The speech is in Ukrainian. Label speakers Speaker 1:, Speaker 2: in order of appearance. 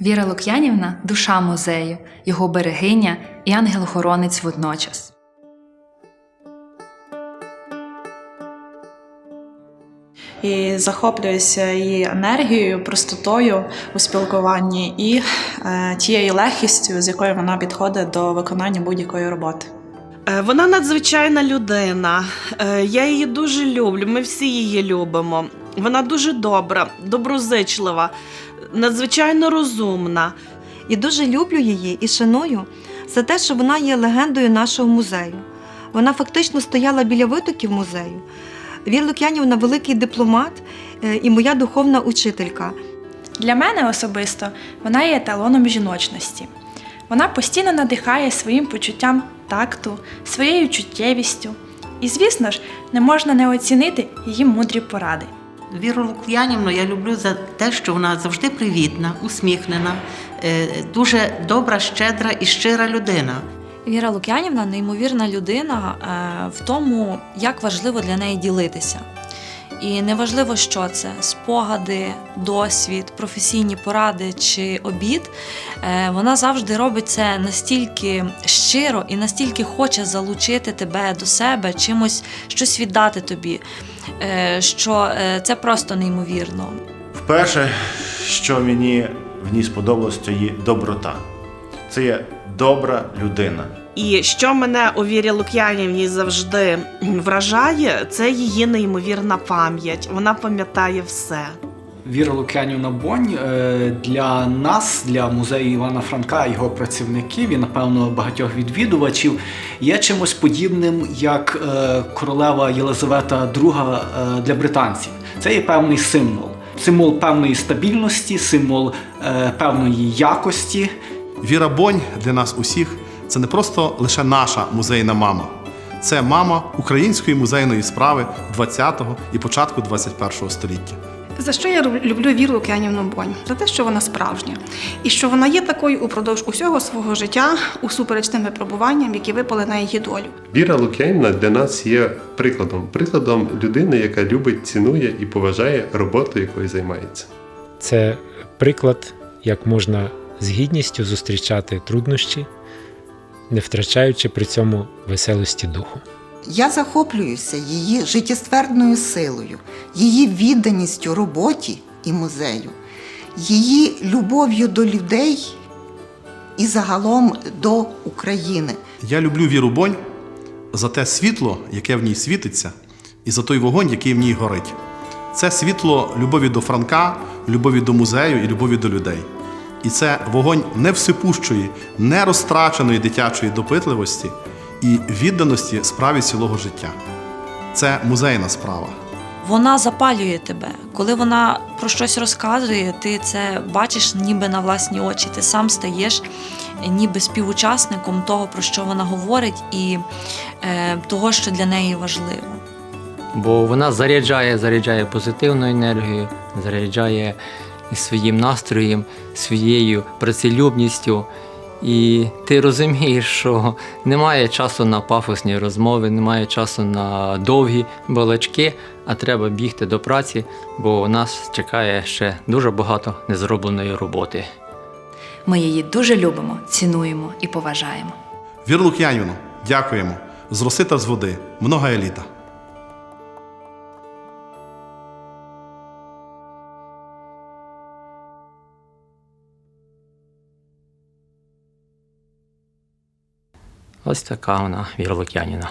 Speaker 1: Віра Лук'янівна душа музею, його берегиня і ангел-охоронець водночас.
Speaker 2: і захоплююся її енергією, простотою у спілкуванні і е, тією легкістю, з якою вона підходить до виконання будь-якої роботи.
Speaker 3: Е, Вона надзвичайна людина. Е, Я її дуже люблю. Ми всі її любимо. Вона дуже добра, доброзичлива, надзвичайно розумна.
Speaker 4: І дуже люблю її і шаную за те, що вона є легендою нашого музею. Вона фактично стояла біля витоків музею. Віра Лук'янівна великий дипломат е, і моя духовна учителька.
Speaker 5: Для мене особисто вона є еталоном жіночності. Вона постійно надихає своїм почуттям такту, своєю чуттєвістю. І, звісно ж, не можна не оцінити її мудрі поради.
Speaker 6: Віру Лук'янівну я люблю за те, що вона завжди привітна, усміхнена, е, дуже добра, щедра і щира людина.
Speaker 7: Віра Лук'янівна неймовірна людина е, в тому, як важливо для неї ділитися. І неважливо, що це спогади, досвід, професійні поради чи обід. е, Вона завжди робить це настільки щиро і настільки хоче залучити тебе до себе, чимось щось віддати тобі, е, що е, це просто неймовірно.
Speaker 8: Вперше, що мені в ній сподобалось, це її доброта. Це є добра людина.
Speaker 3: І що мене у Вірі Лук'янівні завжди вражає, це її неймовірна пам'ять. Вона пам'ятає все.
Speaker 9: Віра Лук'янівна Бонь е, для нас, для музею Івана Франка, його працівників і, напевно, багатьох відвідувачів є чимось подібним, як е, королева Єлизавета II е, для британців. Це є певний символ. Символ певної стабільності, символ певної якості.
Speaker 10: Віра Бонь для нас усіх це не просто лише наша музейна мама. Це мама української музейної справи 20-го і початку 21-го століття.
Speaker 11: За що я люблю Віру Лук'янівну Бонь? За те, що вона справжня, і що вона є такою упродовж усього свого життя, усупереч тим випробуванням, які випали на її долю.
Speaker 12: Віра Лук'янівна для нас є прикладом, прикладом людини, яка любить, цінує і поважає роботу, якою займається.
Speaker 13: Це приклад, як можна з гідністю зустрічати труднощі, не втрачаючи при цьому веселості духу.
Speaker 14: Я захоплююся її життєствердною силою, її відданістю роботі і музею, її любов'ю до людей і загалом до України.
Speaker 10: Я люблю Віру Бонь за те світло, яке в ній світиться, і за той вогонь, який в ній горить. Це світло любові до Франка, любові до музею і любові до людей. І це вогонь невсипущої, нерозтраченої дитячої допитливості і відданості справі цілого життя. Це музейна справа.
Speaker 7: Вона запалює тебе. Коли вона про щось розказує, ти це бачиш ніби на власні очі. Ти сам стаєш ніби співучасником того, про що вона говорить, і е, того, що для неї важливо.
Speaker 15: бо вона заряджає, заряджає позитивною енергією, заряджає своїм настроєм, своєю працелюбністю. І ти розумієш, що немає часу на пафосні розмови, немає часу на довгі балачки, а треба бігти до праці, бо нас чекає ще дуже багато незробленої роботи.
Speaker 1: Ми її дуже любимо, цінуємо і поважаємо.
Speaker 10: Віру Лук'янівну, дякуємо. З роси та з води. Много еліта.
Speaker 15: Ось така вона Віра Лук'янівна.